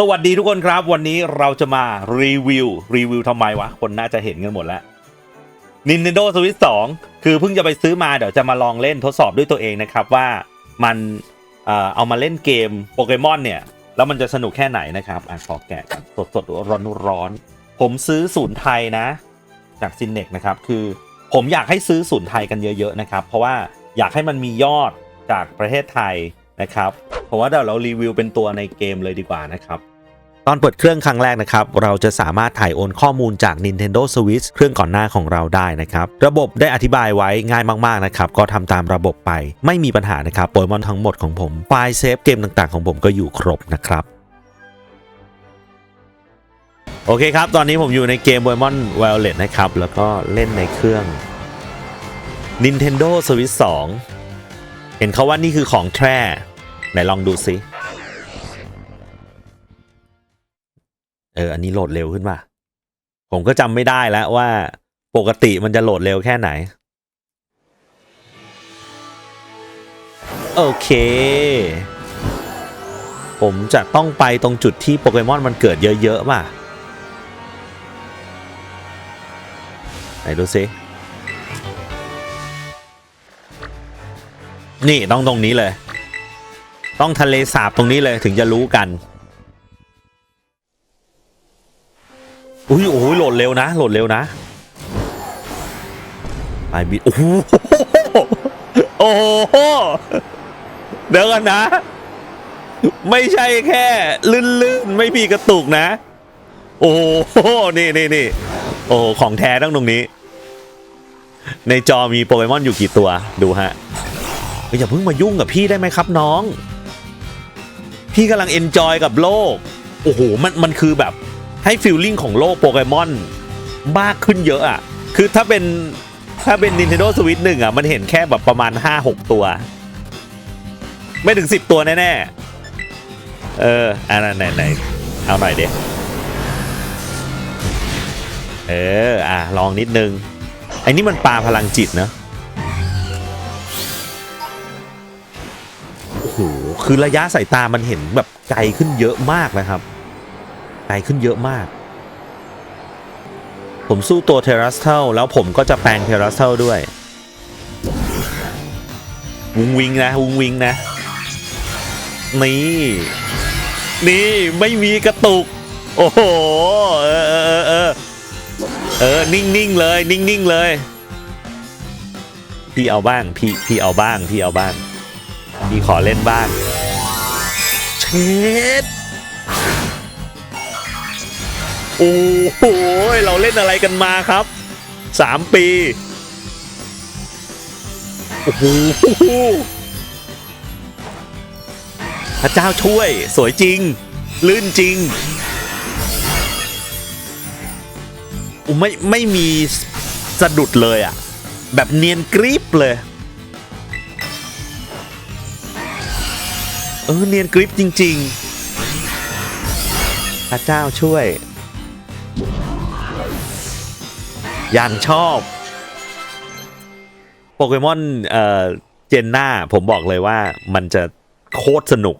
สวัสดีทุกคนครับ วันนี้เราจะมารีวิวรีวิวทำไมวะ คนน่าจะเห็นกันหมดแล้ว Nintendo Switch 2 คือเพิ่งจะไปซื้อมาเดี๋ยวจะมาลองเล่นทดสอบด้วยตัวเองนะครับ ว่ามันเอ่อเอามาเล่นเกมโปเกมอนเนี่ย แล้วมันจะสนุกแค่ไหนนะครับอะขอแกะสดสดร้อนร้อนๆผมซื้อศูนย์ไทยนะ จากซินเนกนะครับคือผมอยากให้ซื้อศูนย์ไทยกันเยอะ ๆ นะครับ เพราะว่าอยากให้มันมียอดจากประเทศไทย นะครับเพราะว่าเดี๋ยวเรารีวิวเป็นตัวในเกมเลยดีกว่านะครับตอนเปิดเครื่องครั้งแรกนะครับ เราจะสามารถถ่ายโอนข้อมูลจาก Nintendo Switch เครื่องก่อนหน้าของเราได้นะครับ ระบบได้อธิบายไว้ง่ายมากๆนะครับ ก็ทำตามระบบไป ไม่มีปัญหานะครับโปเกมอนทั้งหมดของผม ไฟล์เซฟเกมต่างๆของผมก็อยู่ครบนะครับ โอเคครับ ตอนนี้ผมอยู่ในเกม Pokemon Violet นะครับ แล้วก็เล่นในเครื่อง Nintendo Switch 2 เห็นเขาว่านี่คือของแท้ ไหนลองดูซิ เออ อันนี้โหลดเร็วขึ้นป่ะ ผมก็จำไม่ได้แล้วว่าปกติมันจะโหลดเร็วแค่ไหน โอเค ผมจะต้องไปตรงจุดที่โปเกมอนมันเกิดเยอะๆป่ะ ไหนดูซิ นี่ต้องตรงนี้เลย ต้องทะเลสาบตรงนี้เลยถึงจะรู้กันอุ้ยโอ้ยโหลดเร็วนะโหลดเร็วนะไปบิดโอ้โหโอ้โหเดี๋ยวกันนะ ไม่ใช่แค่ ลื่นๆ ไม่มีกระตุกนะ โอ้โหนี่นี่นี่โอ้ของแท้ต้องตรงนี้ ในจอมีโปเกมอนอยู่กี่ตัวดูฮะอย่าเพิ่งมายุ่งกับพี่ได้ไหมครับน้อง พี่กำลังเอนจอยกับโลก โอ้โห มันมันคือแบบให้ฟิลลิ่งของโลกโปเกมอนมากขึ้นเยอะอะ คือถ้าเป็นถ้าเป็น Nintendo Switch หนึ่งอะ มันเห็นแค่แบบประมาณ 5-6 ตัว ไม่ถึง 10 ตัวแน่ๆ เอออันนั้นไหนไหนเอาหน่อยเด็เออ อะ ลองนิดนึงไอ้นี่มันปลาพลังจิตเนอะ หคือระยะสายตามันเห็นแบบไกลขึ้นเยอะมากนะครับ ไกลขึ้นเยอะมาก ผมสู้ตัวเทรัสเทลแล้วผมก็จะแปลงเทรัสเทลด้วย วุงวิงนะ วุงวิงนะ นี่ นี่ไม่มีกระตุก โอ้โห เออเออเออเออเออนิ่งนิ่งๆเลยนิ่งนิ่งๆเลย พี่เอาบ้าง พี่ พี่เอาบ้าง พี่เอาบ้าง พี่ขอเล่นบ้างเช็ดโอ้โหเราเล่นอะไรกันมาครับสามปีโอ้โหพระเจ้าช่วย สวยจริง ลื่นจริงอุยไม่ไม่มีสะดุดเลยอะ่ะแบบเนียนกริบเลย เออเนียนกริบจริง ๆ พระเจ้าช่วย อย่างชอบ โปเกมอนเอ่อเจนหน้าผมบอกเลยว่ามันจะโคตรสนุก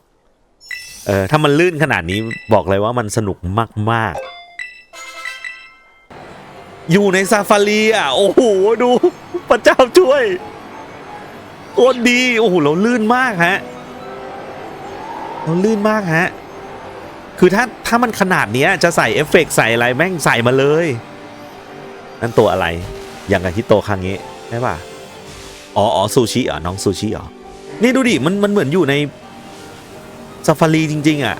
เออถ้ามันลื่นขนาดนี้บอกเลยว่ามันสนุกมาก ๆ อยู่ในซาฟารีอะ โอ้โห ดู พระเจ้าช่วยโคตรดี โอ้โห เราลื่นมากฮะ เราลื่นมากฮะ คือถ้าถ้ามันขนาดเนี้ยจะใส่เอฟเฟกต์ใส่อะไรแม่งใส่มาเลย นั่นตัวอะไร อย่างกับฮิโตคังเงะใช่ป่ะ อ๋ออ๋อซูชิเหรอน้องซูชิเหรอนี่ดูดิ มันมันเหมือนอยู่ในซาฟารีจริง ๆ อะ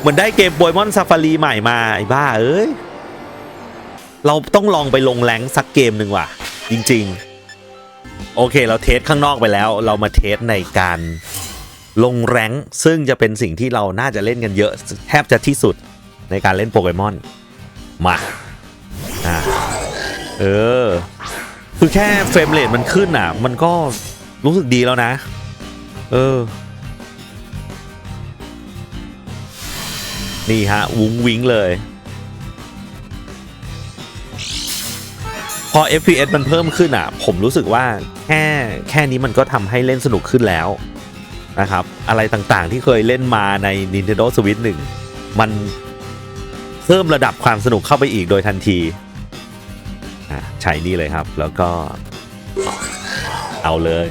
เหมือนได้เกมโปเกมอนซาฟารีใหม่มา ไอ้บ้าเอ้ย เราต้องลองไปลงแรงสักเกมหนึ่งว่ะ จริง ๆ โอเคเราเทสข้างนอกไปแล้ว เรามาเทสในการ ลงแรงซึ่งจะเป็นสิ่งที่เราน่าจะเล่นกันเยอะแทบจะที่สุดในการเล่นโปเกมอน มาอ่าเออ คือแค่เฟรมเรทมันขึ้นอะ มันก็รู้สึกดีแล้วนะ เออ นี่ฮะ วุ้งวิ้งเลย พอ FPS มันเพิ่มขึ้นอะ ผมรู้สึกว่าแค่แค่นี้มันก็ทำให้เล่นสนุกขึ้นแล้ว นะครับ อะไรต่างๆที่เคยเล่นมาใน Nintendo Switch 1 มันเพิ่มระดับความสนุกเข้าไปอีกโดยทันทีใช้นี่เลยครับ แล้วก็ เอาเลย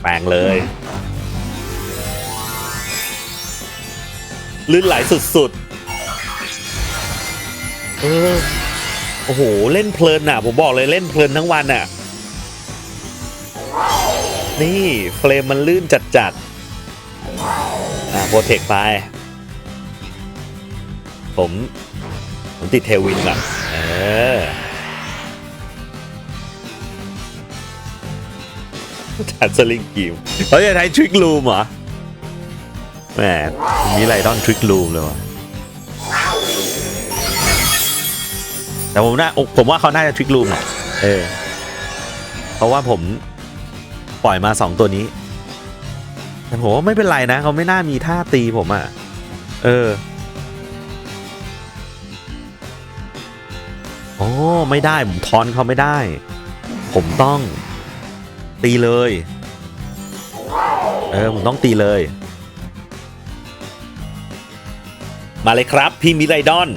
แปลงเลยลื่นไหลสุดๆเออโอ้โห เล่นเพลินอะ ผมบอกเลยเล่นเพลินทั้งวันอะ นี่ เฟรมมันลื่นจัดๆ ปรเทคไป ผม ผมติดเทวินก่อนเออจัดสลิงกิมเขาจะใช้ทริกลูมเหรอแหมมีไรดอนทริกลูมเลยวะแต่ผมน่าผมว่าเขาน่าจะทริกลูมแหละเออ เพราะว่าผมปล่อยมาสองตัวนี้ แต่ผมว่าไม่เป็นไรนะ เขาไม่น่ามีท่าตีผมอะ เออ โอ้ไม่ได้ ผมทอนเขาไม่ได้ ผมต้อง ตีเลย เออ ผมต้องตีเลย มาเลยครับ พี่มิไรดอน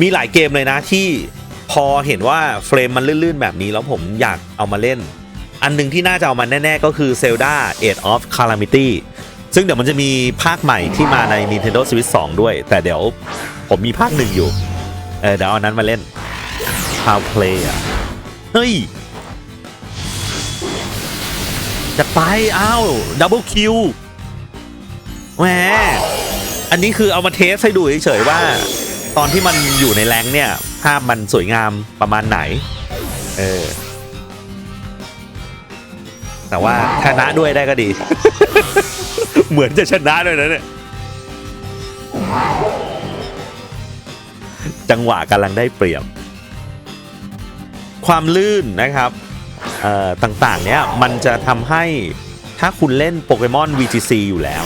มีหลายเกมเลยนะที่พอเห็นว่าเฟรมมันลื่นๆแบบนี้แล้วผมอยากเอามาเล่น อันหนึ่งที่น่าจะเอามาแน่ ๆ ก็คือ Zelda Age of Calamity ซึ่งเดี๋ยวมันจะมีภาคใหม่ที่มาใน Nintendo Switch 2 ด้วย แต่เดี๋ยวผมมีภาคหนึ่งอยู่ เออเดี๋ยวเอาอันนั้นมาเล่น How Play อะ เฮ้ย จะไปอ้าวดับเบิลคิวแหมอันนี้คือเอามาเทสให้ดูเฉยๆว่า ตอนที่มันอยู่ในแรงเนี่ย ภาพมันสวยงามประมาณไหน เออ แต่ว่าชนะด้วยได้ก็ดี เหมือนจะชนะด้วยนะเนี่ยจังหวะกำลังได้เปรียบ ความลื่นนะครับเอ่อต่างๆ เนี้ยมันจะทำให้ถ้าคุณเล่นโปเกมอน VGC อยู่แล้ว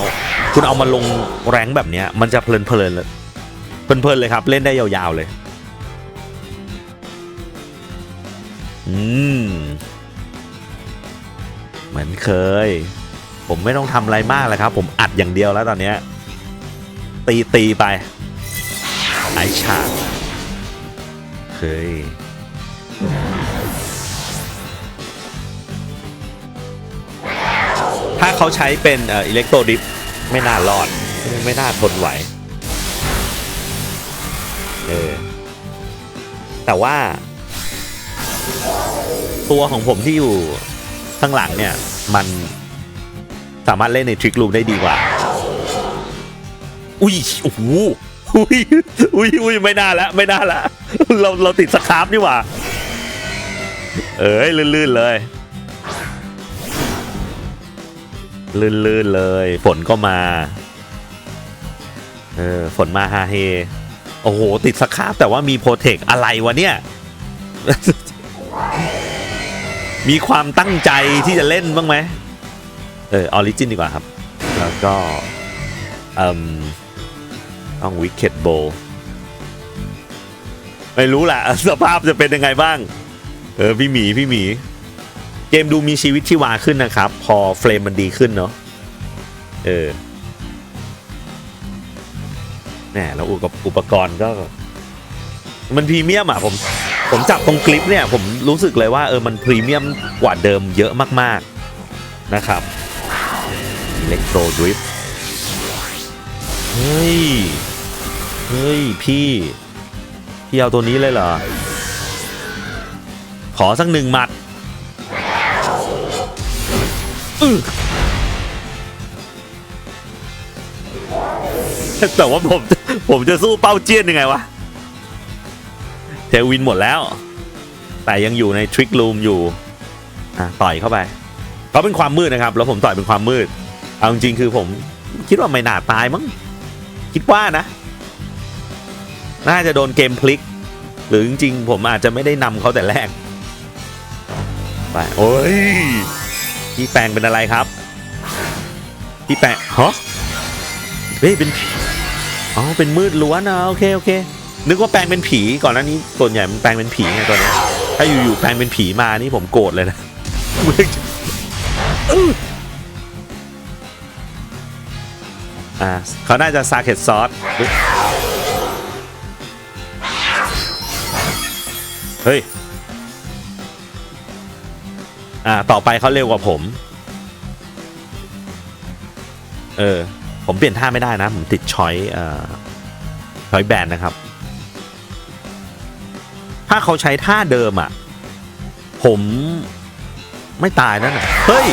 คุณเอามาลงแรงค์แบบเนี้ย มันจะเพลินเพลินๆเลยเพลินๆเลยครับ เล่นได้ยาวๆเลย อืม เหมือนเคย ผมไม่ต้องทำอะไรมากเลยครับ ผมอัดอย่างเดียวแล้วตอนเนี้ยตีตีไป ไอฉากเคยถ้าเขาใช้เป็นเอิเล็กโตรดิฟไม่น่ารอด ไม่น่าทนไหวเออแต่ว่า ตัวของผมที่อยู่ ข้างหลังเนี่ย มันสามารถเล่นในทริกลูมได้ดีกว่า อุ้ย โอ้โห อุ้ย อุ้ยอุ้ยไม่น่าละ ไม่น่าละ เราเราติดสครับนี่หว่า เอ้ย ลื่นๆเลย ลื่นๆเลย ฝนก็มา เออ ฝนมาฮาเฮ โอ้โห ติดสครับแต่ว่ามีโปรเทคอะไรวะเนี่ย มีความตั้งใจที่จะเล่นบ้างไหมเออออริจินดีกว่าครับ แล้วก็เอ่มต้องวิกเก็ตโบไม่รู้แหละสภาพจะเป็นยังไงบ้าง เออ พี่หมี พี่หมี เกมดูมีชีวิตชีวาขึ้นนะครับ พอเฟรมมันดีขึ้นเนาะเออแหมแล้วอุปอุปกรณ์ก็ มันพรีเมียมอะผม ผมจับตรงคลิปเนี่ยผมรู้สึกเลยว่าเออมันพรีเมียมกว่าเดิมเยอะมากๆนะครับอิเล็กโทรดริฟเฮ้ย เฮ้ย พี่ พี่เอาตัวนี้เลยเหรอ ขอสักหนึ่งหมัดแต่ว่าผม ผมจะสู้เป้าเจี้ยนยังไงวะ เทลวินหมดแล้ว แต่ยังอยู่ในทริกลูมอยู่อะต่อยเข้าไปเขาเป็นความมืดนะครับ แล้วผมต่อยเป็นความมืด เอาจริงๆคือผมคิดว่าไม่น่าตายมั้งคิดว่านะ น่าจะโดนเกมพลิก หรือจริงๆ ผมอาจจะไม่ได้นำเขาแต่แรก ไปโอ้ยพี่แปลงเป็นอะไรครับพี่แปลงฮะเฮ้ยเป็นอ๋อเป็นมืดล้วนนะโอเคโอเค นึกว่าแปลงเป็นผีก่อนหน้านี้ส่วนใหญ่มันแปลงเป็นผีไงตัวเนี้ถ้าอยู่ๆแปลงเป็นผีมานี่ผมโกรธเลยนะอ่าเขาน่าจะซาเ e ตซอสเฮ้ยอ่าต่อไปเขาเร็วกว่าผม เออ ผมเปลี่ยนท่าไม่ได้นะ ผมติดช้อยเอ่อช้อยแบนนะครับ ถ้าเขาใช้ท่าเดิมอะ ผมไม่ตายนั่นน่ะ เฮ้ย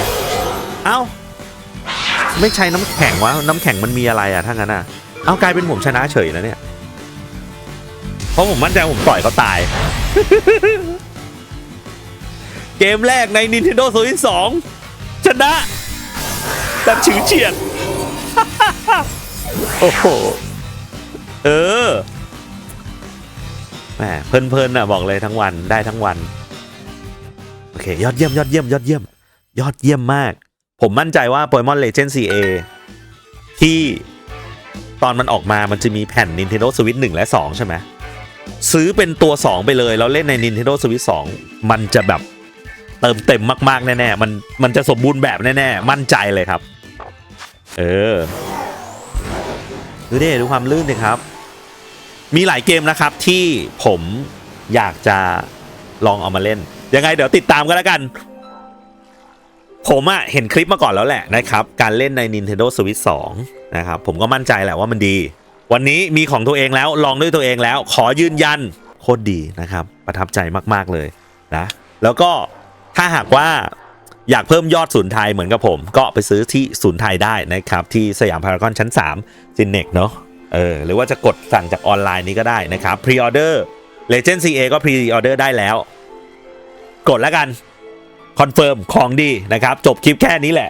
เอ้า ไม่ใช้น้ำแข็งวะ น้ำแข็งมันมีอะไรอะถ้างั้นอะ เอากลายเป็นผมชนะเฉยแล้วเนี่ย เพราะผมมั่นใจผมต่อยเขาตาย เกมแรกใน Nintendo Switch 2ชนะแบบฉือเฉียด โอ้โห เออ แหมเพลินๆน่ะบอกเลยทั้งวันได้ทั้งวันโอเคยอดเยี่ยมยอดเยี่ยมยอดเยี่ยม ยอดเยี่ยมมาก ผมมั่นใจว่า Pokemon Legend CA ที่ตอนมันออกมามันจะมีแผ่น Nintendo Switch 1 และ 2 ใช่ไหมซื้อเป็นตัว 2 ไปเลย แล้วเล่นใน Nintendo Switch 2 มันจะแบบเติมเต็มมาก ๆ แน่ ๆ มันมันจะสมบูรณ์แบบแน่ ๆ มั่นใจเลยครับ เออ ดูดิดูความลื่นดิครับ มีหลายเกมนะครับที่ผมอยากจะลองเอามาเล่น ยังไงเดี๋ยวติดตามกันแล้วกัน ผมอะเห็นคลิปมาก่อนแล้วแหละนะครับ การเล่นใน Nintendo Switch 2 นะครับ ผมก็มั่นใจแหละว่ามันดี วันนี้มีของตัวเองแล้วลองด้วยตัวเองแล้ว ขอยืนยันโคตรดีนะครับ ประทับใจมากๆเลยนะแล้วก็ถ้าหากว่าอยากเพิ่มยอดศูนย์ไทยเหมือนกับผม ก็ไปซื้อที่ศูนย์ไทยได้นะครับ ที่สยามพารากอนชั้น 3 ซินเนกเนาะ เออหรือว่าจะกดสั่งจากออนไลน์นี้ก็ได้นะครับพรีออเดอร์ Legend CA ก็พรีออเดอร์ได้แล้ว กดแล้วกัน คอนเฟิร์มของดีนะครับ จบคลิปแค่นี้แหละ